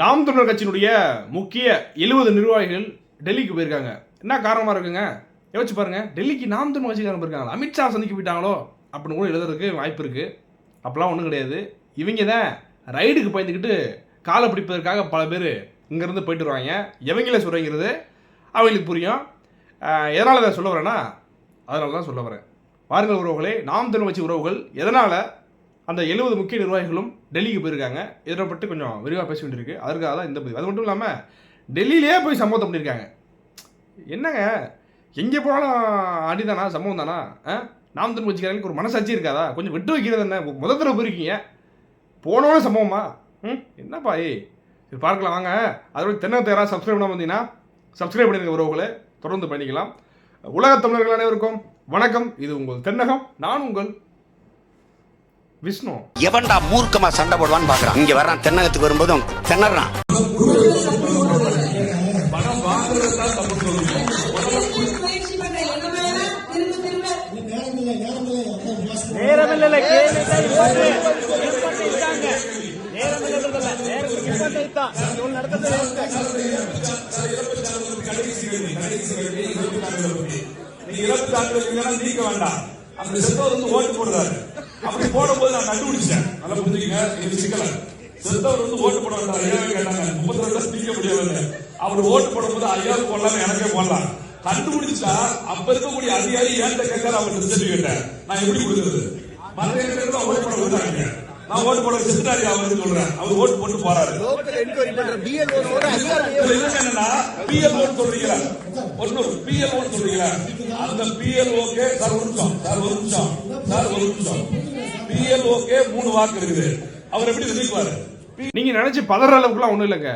நாம் தமிழர் கட்சியினுடைய முக்கிய எழுபது நிர்வாகிகள் டெல்லிக்கு போயிருக்காங்க. என்ன காரணமா இருக்குங்க? யோசிச்சு பாருங்க. டெல்லிக்கு நாம் தமிழ் கட்சிக்காரங்க போயிருக்காங்க அமித்ஷா சந்திக்க போயிட்டாங்களோ? அப்படின்னு கூட எழுதுறதுக்கு வாய்ப்பு இருக்கு. அப்பெல்லாம் ஒன்றும் கிடையாது. இவங்க தான் ரைடுக்கு பயந்துக்கிட்டு காலை பிடிப்பதற்காக பல பேர் இங்கேருந்து போயிட்டு வருவாங்க. எவங்களே சொல்கிறேங்கிறது அவங்களுக்கு புரியும். எதனால் இதை சொல்ல வரேன்னா அதனால தான் சொல்ல வரேன். வாருங்கள் உறவுகளே நாம் தமிழ் கட்சி உறவுகள் எதனால் அந்த எழுபது முக்கிய நிர்வாகிகளும் டெல்லிக்கு போயிருக்காங்க. இதில் பற்றி கொஞ்சம் விரிவாக பேச வேண்டியிருக்கு அதற்காக தான் இந்த பதிவு. அது மட்டும் இல்லாமல் டெல்லியிலே போய் சம்பவத்தை பண்ணியிருக்காங்க. என்னங்க? எங்கே போனாலும் அடிதானா? சம்பவம் தானா? ஆ? நாம் திரும்ப வச்சுக்கிறவங்களுக்கு ஒரு மனசாட்சி இருக்காதா? கொஞ்சம் விட்டு வைக்கிறது என்ன? முதல் தடவை போயிருக்கீங்க. போனோட சம்பவமா? ம்? என்னப்பா ஏ இது பார்க்கலாம் வாங்க. அதோட தென்னகத்தை யாராவது சப்ஸ்கிரைப் பண்ண வந்தீங்கன்னா சப்ஸ்கிரைப் பண்ணிருக்க உறவுகளை தொடர்ந்து பண்ணிக்கலாம் உலக தமிழர்கள் அனைவருக்கும் வணக்கம். இது உங்கள் தென்னகம். நான் உங்கள் விஷ்ணு. எவன்டா மூர்க்கமா சண்டை போடுவான்னு பாக்குறான். இங்க வர்றான். தென்னகத்துக்கு வரும்போதும் திணறான். நீங்க இருபத்தி நான்கு நீங்க நீக்க வேண்டாம். அந்த செத்தவர் வந்து ஓட்டு போடுறாரு. அப்படி போடும்போது நான் கண்டுபிடிச்சேன் நல்லா புரிஞ்சுக்கங்க இது சிக்கல? செத்தவர் வந்து ஓட்டு போட வேண்டாம் ஐயாவே கேட்டாங்க. முப்பத்தி ரெண்டு நீக்க முடியவில்லை அவர் ஓட்டு போடும்போது ஐயாவுக்கு போடலாம் எனக்கே போடலாம். கண்டுபிடிச்சா அப்ப இருக்கக்கூடிய அதிகாரி ஏன்ட்ட கேட்காரு அவர் சர்டிபிகேட்ட நான் எப்படி கொடுக்குறது? மற்ற இடத்துல ஓட்டு போட விடுறாங்க நான் ஓட்டு போட செத்துட்டாரு அவருக்கு சொல்றேன். அவர் ஓட்டு போட்டு போறாரு. என்னன்னா PLO ன்னு சொல்றீங்களா ஒண்ணு PLO ன்னு சொல்றீங்களா அந்த PLO க்கு சார் ஒரு நிமிஷம். சார் ஒரு நிமிஷம். சார் ஒரு நிமிஷம். பிஎல்ஓகே மூணு வாக்கு இருக்குது. அவர் எப்படி நினைப்பாரு நீங்க நினைச்சு பதற அளவுக்குலாம் ஒன்றும் இல்லைங்க.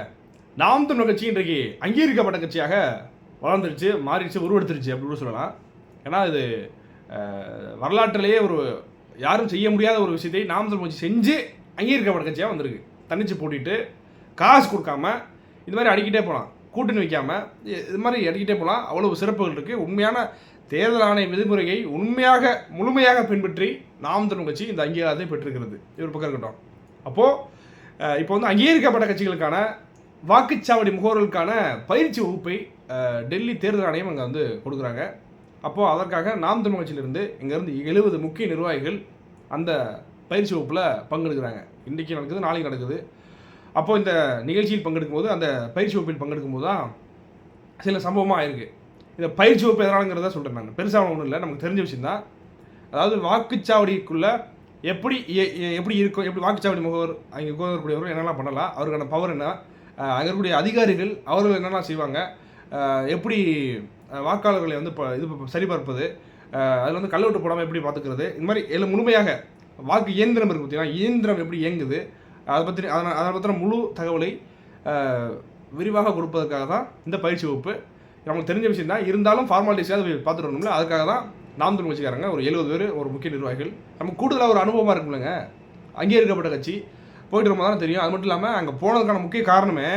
நாம் தமிழ் கட்சி இன்றைக்கு அங்கீகரிக்கப்பட்ட கட்சியாக வளர்ந்துருச்சு மாறிடுச்சு உருவெடுத்துருச்சு அப்படின்னு சொல்லலாம். ஏன்னா இது வரலாற்றிலேயே ஒரு யாரும் செய்ய முடியாத ஒரு விஷயத்தை நாம் தமிழ் கட்சி செஞ்சு அங்கீகரிக்கப்பட்ட கட்சியாக வந்திருக்கு. தனிச்சு போட்டிட்டு காசு கொடுக்காம இது மாதிரி அடிக்கிட்டே போகலாம் கூட்டணி வைக்காமல் இது மாதிரி அடிக்கிட்டே போகலாம் அவ்வளவு சிறப்புகள் இருக்குது உண்மையான தேர்தல் ஆணைய விதிமுறையை உண்மையாக முழுமையாக பின்பற்றி நாம் தமிழ் கட்சி இந்த அங்கீகாரத்தை பெற்றிருக்கிறது. இவர் பக்கம் இருக்கட்டும். அப்போது இப்போ வந்து அங்கீகரிக்கப்பட்ட கட்சிகளுக்கான வாக்குச்சாவடி முகவர்களுக்கான பயிற்சி வகுப்பை டெல்லி தேர்தல் ஆணையம் அங்கே வந்து கொடுக்குறாங்க. அப்போது அதற்காக நாம் தமிழ் கட்சியிலிருந்து இங்கேருந்து எழுபது முக்கிய நிர்வாகிகள் அந்த பயிற்சி வகுப்பில் பங்கெடுக்கிறாங்க. இன்றைக்கி நடக்குது நாளைக்கு நடக்குது. அப்போது இந்த நிகழ்ச்சியில் பங்கெடுக்கும் போது அந்த பயிற்சி வகுப்பில் பங்கெடுக்கும் போது தான் சில சம்பவமாக ஆயிருக்கு இந்த பயிற்சி வகுப்பு எதனாலங்கிறத சொல்கிறேன் நான். பெருசாக ஒன்றும் இல்லை. நமக்கு தெரிஞ்ச விஷயம்தான். அதாவது வாக்குச்சாவடிக்குள்ளே எப்படி எ- எப்படி இருக்கும் எப்படி வாக்குச்சாவடி முகவர் அங்கே கோவக்கூடியவர் என்னெல்லாம் பண்ணலாம் அவருக்கான பவர் என்ன அங்கே இருக்கக்கூடிய அதிகாரிகள் அவர்கள் என்னெல்லாம் செய்வாங்க எப்படி வாக்காளர்களை வந்து ப- இது சரிபார்ப்பது அதில் வந்து கல்லூட்டு போடாமல் எப்படி பார்த்துக்கிறது இந்த மாதிரி எல்லாம் முழுமையாக வாக்கு இயந்திரம் இருக்குது பார்த்தீங்கன்னா இயந்திரம் எப்படி இயங்குது அதை பற்றி அதனால் அதை பற்றின முழு தகவலை விரிவாக கொடுப்பதற்காக தான் இந்த பயிற்சி வகுப்பு நமக்கு தெரிஞ்ச விஷயம் தான். இருந்தாலும் ஃபார்மாலிட்டிஸாக பார்த்துட்டு வரணும்ல. அதுக்காக தான் நாம் தமிழ் கட்சிக்காரங்க ஒரு எழுபது பேர் ஒரு முக்கிய நிர்வாகிகள். நமக்கு கூடுதலாக ஒரு அனுபவமாக இருக்கும்லங்க. அங்கீகரிக்கப்பட்ட கட்சி. போயிட்டு ரொம்ப தானே தெரியும். அது மட்டும் இல்லாமல் அங்கே போனதுக்கான முக்கிய காரணமே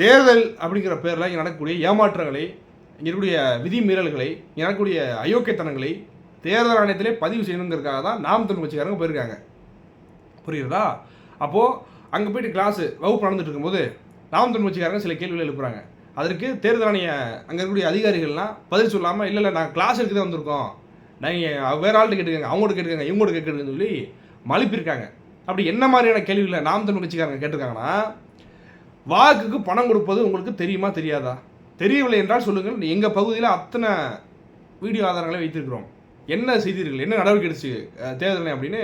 தேர்தல் அப்படிங்கிற பேரில் இங்கே நடக்கக்கூடிய ஏமாற்றங்களை இங்கே இருக்கக்கூடிய விதி மீறல்களை இங்கே நடக்கக்கூடிய அயோக்கியத்தனங்களை தேர்தல் ஆணையத்திலே பதிவு செய்யணுங்கிறதுக்காக தான் நாம் தமிழ் கட்சிக்காரங்க போயிருக்காங்க. புரியுறதா? அப்போது அங்கே போயிட்டு கிளாஸு வகுப்பு நடந்துட்டு இருக்கும்போது நாம் தமிழ் கட்சிக்காரங்க சில கேள்விகள் எழுப்புறாங்க. அதற்கு தேர்தல் ஆணைய அங்கே இருக்கக்கூடிய அதிகாரிகள்லாம் பதில் சொல்லாமல் இல்லை இல்லை நாங்கள் கிளாஸ் எடுக்க தான் வந்திருக்கோம். நீங்கள் வேற ஆள்கிட்ட கேட்டுக்கங்க அவங்கள்ட்ட கேட்டுக்கங்க இவங்கள்ட்ட கேட்டுக்கங்கன்னு சொல்லி மழுப்பியிருக்காங்க. அப்படி என்ன மாதிரியான கேள்விகளை நாம் தமிழ் கட்சிக்காரங்க கேட்டிருக்காங்கன்னா வாக்குக்கு பணம் கொடுப்பது உங்களுக்கு தெரியுமா தெரியாதா? தெரியவில்லை என்றால் சொல்லுங்கள். எங்கள் பகுதியில் அத்தனை வீடியோ ஆதாரங்களை வைத்திருக்கிறோம். என்ன செய்தீர்கள்? என்ன நடவடிக்கை எடுச்சு தேர்தல் அப்படின்னு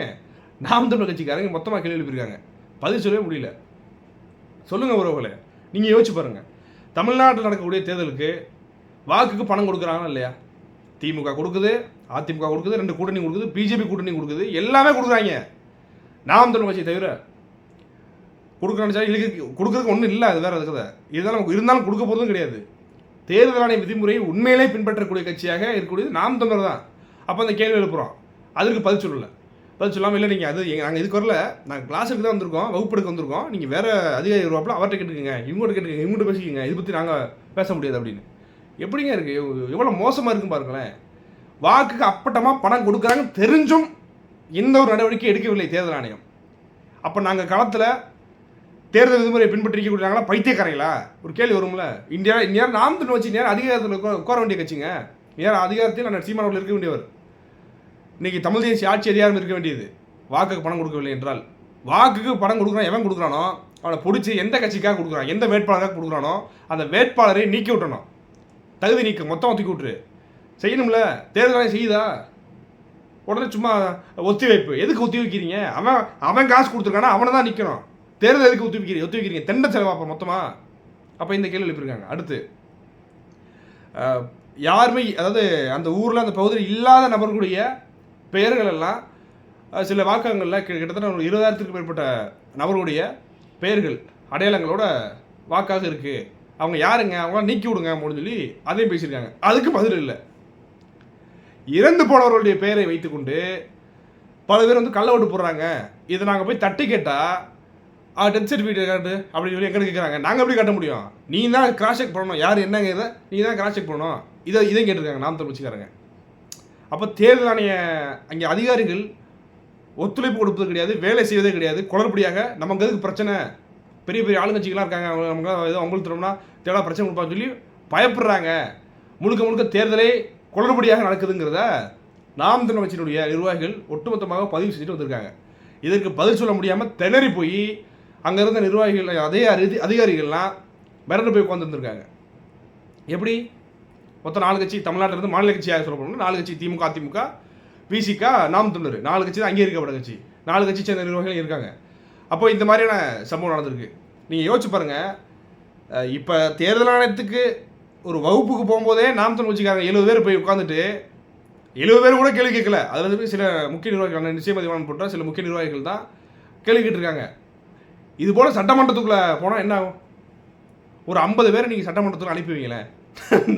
நாம் தமிழ் கட்சிக்காரங்க மொத்தமாக கேள்வி எழுப்பியிருக்காங்க. பதில் சொல்லவே முடியல. சொல்லுங்கள் உறவுகளே. நீங்கள் யோசிச்சு பாருங்கள் தமிழ்நாட்டில் நடக்கக்கூடிய தேர்தலுக்கு வாக்குக்கு பணம் கொடுக்குறாங்களா இல்லையா? திமுக கொடுக்குது அதிமுக கொடுக்குது ரெண்டு கூட்டணி கொடுக்குது பிஜேபி கூட்டணி கொடுக்குது எல்லாமே கொடுக்குறாங்க. நாம் தமிழ் கட்சியை தவிர கொடுக்குறான்னு சொல்லி இதுக்கு கொடுக்குறதுக்கு ஒன்றும் இல்லை அது வேறு இருக்குது. இருந்தாலும் இருந்தாலும் கொடுக்க போகிறதும் கிடையாது. தேர்தல் ஆணைய விதிமுறையை உண்மையிலே பின்பற்றக்கூடிய கட்சியாக இருக்கக்கூடியது நாம் தமிழர் தான். அப்போ அந்த கேள்வி எழுப்புகிறோம் அதற்கு பதில் சொல்லலை. பதில் சொல்லாமல் இல்லை நீங்கள் அது நாங்கள் இதுக்கு வரல. நாங்கள் கிளாஸுக்கு தான் வந்திருக்கோம். வகுப்பெடுக்க வந்திருக்கோம். நீங்கள் வேறு அதிகாரி வருவாப்பில் அவர்கிட்ட கேட்டுக்கங்க. இவங்கள்ட்ட கேட்டுக்கங்க. இவங்கள்ட்ட பேசிக்கங்க. இதை பற்றி நாங்கள் பேச முடியாது அப்படின்னு. எப்படிங்க இருக்குது எவ்வளோ மோசமாக இருக்கும் பாருங்களேன். வாக்குக்கு அப்பட்டமாக பணம் கொடுக்குறாங்க தெரிஞ்சும் எந்த ஒரு நடவடிக்கை எடுக்கவில்லை தேர்தல் ஆணையம். அப்போ நாங்கள் களத்தில் தேர்தல் விதிமுறையை பின்பற்றிருக்கிறாங்களா பைத்தியக்காரங்களா? ஒரு கேள்வி வரும்ல. இந்தியா நேரம் நாம் தன் வச்சு நேரம் அதிகாரத்தில் உட்கார வேண்டிய கட்சிங்க. நேரம் அதிகாரத்தில் நான் சீமானவர்கள் இருக்க வேண்டியவர். இன்றைக்கி தமிழ் தேசிய ஆட்சி அதிகாரம் இருக்க வேண்டியது. வாக்குக்கு பணம் கொடுக்கவில்லை என்றால். வாக்குக்கு பணம் கொடுக்குறான் எவன் கொடுக்குறானோ அவனை பிடிச்சி எந்த கட்சிக்காக கொடுக்குறான் எந்த வேட்பாளராக கொடுக்குறானோ அந்த வேட்பாளரை நீக்கி விட்டணும். தகுதி நீக்க மொத்தம் தூக்கி விட்டுரு. செய்யணும்ல? தேர்தல் செய்யுதா? உடனே சும்மா ஒத்தி வைப்பு எதுக்கு ஒத்தி வைக்கிறீங்க அவன் அவன் காசு கொடுத்துருக்கானா அவனை தான் நிற்கணும் தேர்தல் எதுக்கு ஒத்தி வைக்கிறீங்க ஒத்தி வைக்கிறீங்க தெண்டை செலவாப்பா மொத்தமாக அப்போ இந்த கேள்வி எழுப்பியிருக்காங்க. அடுத்து. யாருமே அதாவது அந்த ஊரில் அந்த பகுதியில் இல்லாத நபர்களுடைய பெயர்கள் எல்லாம் சில வாக்கங்களில் கிட்ட- கிட்டத்தட்ட ஒரு இருபதாயிரத்துக்கு மேற்பட்ட நபர்களுடைய பெயர்கள் அடையாளங்களோட வாக்காக இருக்குது அவங்க யாருங்க? அவங்களாம் நீக்கி விடுங்க அப்படின்னு சொல்லி அதையும் பேசியிருக்காங்க. அதுக்கு பதில் இல்லை. இறந்து போனவர்களுடைய பெயரை வைத்துக்கொண்டு பல பேர் வந்து கள்ள ஓட்டு போடுறாங்க. இதை நாங்கள் போய் தட்டி கேட்டால் டெத் சர்டிஃபிகேட் காட்டு அப்படின்னு சொல்லி எங்கே கேட்குறாங்க நாங்கள் எப்படி காட்ட முடியும்? நீ தான் கிராஸ் செக் பண்ணணும். யார் என்னங்க இதை? நீ தான் கிராஸ் செக் பண்ணணும். இதை இதையும் கேட்டிருக்காங்க. நாம் தமிழ் வச்சுக்காரங்க அப்போ தேர்தல் ஆணைய அங்கே அதிகாரிகள் ஒத்துழைப்பு கொடுப்பது கிடையாது வேலை செய்வதே கிடையாது. குளறுபடியாக நமக்கு எதுக்கு பிரச்சனை. பெரிய பெரிய ஆளுங்கட்சிகளாக இருக்காங்க அவங்க நமக்கு ஏதோ அவங்களுக்கு தரோம்னா தேடா பிரச்சனை கொடுப்பான்னு சொல்லி பயப்படுறாங்க. முழுக்க முழுக்க தேர்தலே குளறுபடியாக நடக்குதுங்கிறத நாம் தமிழ் கட்சியினுடைய நிர்வாகிகள் ஒட்டுமொத்தமாக பதிவு செஞ்சுட்டு வந்திருக்காங்க. இதற்கு பதில் சொல்ல முடியாமல் திணறி போய் அங்கே இருந்த நிர்வாகிகள் அதே அதிகாரிகள்லாம் மிரண்டு போய் உட்காந்துருந்துருக்காங்க எப்படி? மொத்தம் நாலு கட்சி தமிழ்நாட்டில் இருந்து மாநில கட்சியாக சொல்ல நாலு கட்சி திமுக அதிமுக விசிகா நாம் தமிழர். நாலு கட்சி தான் அங்கீகரிக்கப்பட்ட கட்சி. நாலு கட்சி சேர்ந்த நிர்வாகிகள் இருக்காங்க. அப்போ இந்த மாதிரியான சம்பவம் நடந்திருக்கு. நீங்கள் யோசிச்சு பாருங்கள் இப்போ தேர்தல் ஆணையத்துக்கு ஒரு வகுப்புக்கு போகும்போதே நாம் தமிழ் கட்சிக்காரங்க எழுபது பேர் போய் உட்காந்துட்டு எழுபது பேர் கூட கேள்வி கேட்கல. அதில் இருந்து சில முக்கிய நிர்வாகிகள் நிச்சயமதிவான் போட்டால் சில முக்கிய நிர்வாகிகள் தான் கேள்வி கேட்டிருக்காங்க. இது போல் சட்டமன்றத்துக்குள்ளே போனால் என்ன ஆகும்? ஒரு ஐம்பது பேரை நீங்கள் சட்டமன்றத்துக்கு அனுப்புவீங்களே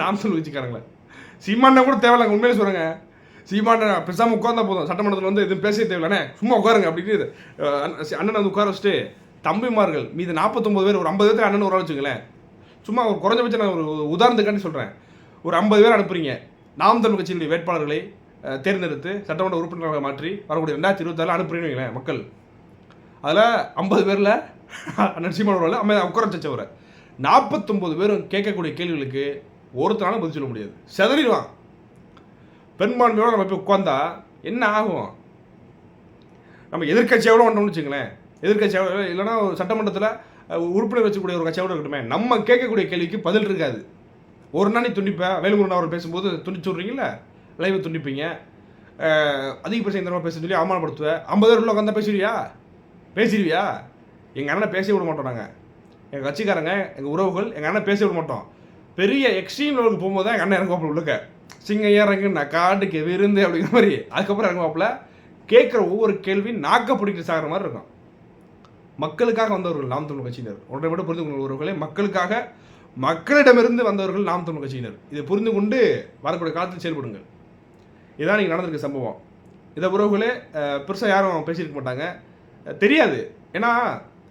நாமக்கல் வச்சுக்காரங்களே கட்சிக்காரங்களே கூட தேவையில்லைங்க உண்மையிலே சொல்கிறேங்க சீமான பேசாமல் உட்காந்தா போதும். சட்டமன்றத்தில் வந்து எதுவும் பேச தேவையில்லைண்ணே சும்மா உட்காருங்க அப்படின்னு அண்ணன் அண்ணனை வந்து உட்கார வச்சுட்டு தம்பிமார்கள் மீது நாற்பத்தொம்பது பேர் ஒரு ஐம்பது பேர் அண்ணன் ஒரு ஆள் வச்சுங்களேன் சும்மா ஒரு குறைஞ்சபட்சம் நான் ஒரு உதாரணத்துக்காண்டி சொல்கிறேன் ஒரு ஐம்பது பேர் அனுப்புறீங்க. நாம் தமிழ் கட்சியினுடைய வேட்பாளர்களை தேர்ந்தெடுத்து சட்டமன்ற உறுப்பினர்களாக மாற்றி வரக்கூடிய ரெண்டாயிரத்தி இருபத்தாறு அனுப்புறீங்க மக்கள். அதில் ஐம்பது பேரில் நரசிம்மன் அவர்கள் உட்கார வச்சவரை நாற்பத்தொம்பது பேரும் கேட்கக்கூடிய கேள்விகளுக்கு ஒருத்தனாலும் பதில் சொல்ல முடியாது. செதறிடுவான். பெண்பான்மையோடு நம்ம போய் உட்காந்தா என்ன ஆகும்? நம்ம எதிர்கட்சியோட வந்தோம்னு வச்சுங்களேன் எதிர்கட்சியோட இல்லைன்னா சட்டமன்றத்தில் உறுப்பினர் வச்சுக்கூடிய ஒரு கட்சியோட இருக்கட்டுமே நம்ம கேட்கக்கூடிய கேள்விக்கு பதில் இருக்காது. ஒரு நாளைக்கு துண்டிப்பேன் வேலுமுருகன் அவர் பேசும்போது துண்டிச்சு விட்றீங்கள லைவ் துண்டிப்பீங்க. அதிகபட்சம் இந்த மாதிரி பேச சொல்லி அவமானப்படுத்துவேன் ஐம்பது பேர் உள்ள உட்காந்தா பேசுவியா பேசிடுவியா? எங்கள் அண்ணனை பேச விட மாட்டோம் நாங்கள் எங்கள் கட்சிக்காரங்க எங்கள் உறவுகள் எங்கள் அண்ணன் பேச விட மாட்டோம். பெரிய எக்ஸ்ட்ரீம் லெவலுக்கு போகும்போது தான் எங்கள் அண்ணன் இறங்குவாப்புல உள்ளுக்க. சிங்கம் இறங்கு நான் காட்டுக்கு விருந்து அப்படிங்கிற மாதிரி. அதுக்கப்புறம் இறங்குவாப்புல கேட்குற ஒவ்வொரு கேள்வி நாக்க பிடிக்கிட்டு சாகிற மாதிரி இருக்கும். மக்களுக்காக வந்தவர்கள் நாம் தமிழ் கட்சியினர். ஒன்றை விட புரிந்து கொள்வர்களே மக்களுக்காக மக்களிடமிருந்து வந்தவர்கள் நாம் தமிழ் கட்சியினர். இதை புரிந்து கொண்டு வரக்கூடிய காலத்தில் செயல்படுங்கள். இதான் நீங்கள் நடந்திருக்க சம்பவம். இதை உறவுகளே பெருசாக யாரும் பேசியிருக்க மாட்டாங்க. தெரியாது. ஏன்னா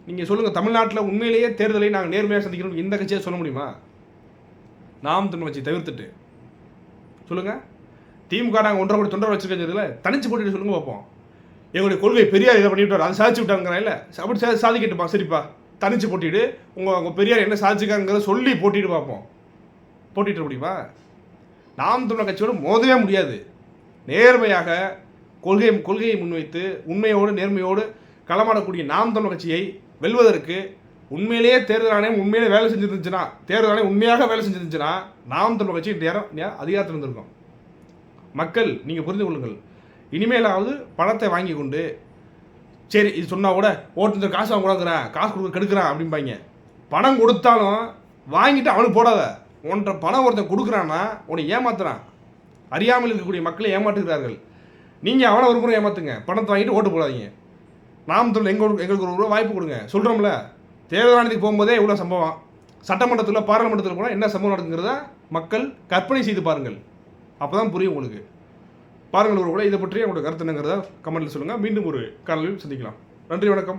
நீங்கள் சொல்லுங்கள் தமிழ்நாட்டில் உண்மையிலேயே தேர்தலை நாங்கள் நேர்மையாக சந்திக்கணும் இந்த கட்சியை சொல்ல முடியுமா? நாம் தமிழ் கட்சி தவிர்த்துட்டு. சொல்லுங்கள் திமுக நாங்கள் ஒன்றரை கோடி தொண்டர் வச்சிருக்கிறதுல தனிச்சு போட்டு சொல்லுங்க பார்ப்போம். எங்களுடைய கொள்கை பெரியார் இதை பண்ணிவிட்டார். அதை சாதிச்சு விட்டாங்கிறா இல்லை? அப்படி சா- சாதிக்கட்டுப்பா சரிப்பா. தனிச்சு போட்டிட்டு உங்கள் உங்கள் பெரியார் என்ன சாதிச்சுக்காங்கிறத சொல்லி போட்டிட்டு பார்ப்போம். போட்டிட்டு முடியுமா? நாம் தமிழர் கட்சியோடு மோதவே முடியாது. நேர்மையாக கொள்கை கொள்கையை முன்வைத்து உண்மையோடு நேர்மையோடு களமாடக்கூடிய நாம் தமிழர் கட்சியை வெல்வதற்கு உண்மையிலேயே தேர்தல் ஆணையம் உண்மையிலே வேலை செஞ்சிருந்துச்சுன்னா தேர்தல் ஆணையம் உண்மையாக வேலை செஞ்சிருந்துச்சுன்னா நாம் தமிழ் கட்சி நேரம் அதிகாரத்தில் இருந்திருக்கோம். மக்கள் நீங்கள் புரிந்து கொள்ளுங்கள். இனிமேலாவது பணத்தை வாங்கி கொண்டு சரி இது சொன்னால் கூட ஓட்டுநர் காசு வாங்க கூடாதுங்கிறேன் காசு கொடுக்க கெடுக்கிறான் அப்படிம்பாங்க. பணம் கொடுத்தாலும் வாங்கிட்டு அவனுக்கு போடாத. உன்கிட்ட பணம் ஒருத்தன் கொடுக்குறான்னா உன்னை ஏமாத்துறான். அறியாமல் இருக்கக்கூடிய மக்களை ஏமாற்றுகிறார்கள். நீங்கள் அவனை ஒரு முறை ஏமாத்துங்க. பணத்தை வாங்கிட்டு ஓட்டு போடாதீங்க. நாம் தமிழ் எங்களுக்கு எங்களுக்கு ஒரு வாய்ப்பு கொடுங்க. சொல்கிறோம்ல தேர்தல் போகும்போதே இவ்வளோ சம்பவம். சட்டமன்றத்தில் பாராளுமன்றத்தில் கூட என்ன சம்பவம் நடக்குங்கிறத மக்கள் கற்பனை செய்து பாருங்கள். அப்போ தான் புரியும் உங்களுக்கு. பாருங்கள் ஒரு கூட இதை பற்றி உங்களோட கருத்து என்னங்கிறத கமெண்ட்டில் சொல்லுங்கள் மீண்டும் ஒரு காணொலியில் சந்திக்கலாம். நன்றி வணக்கம்.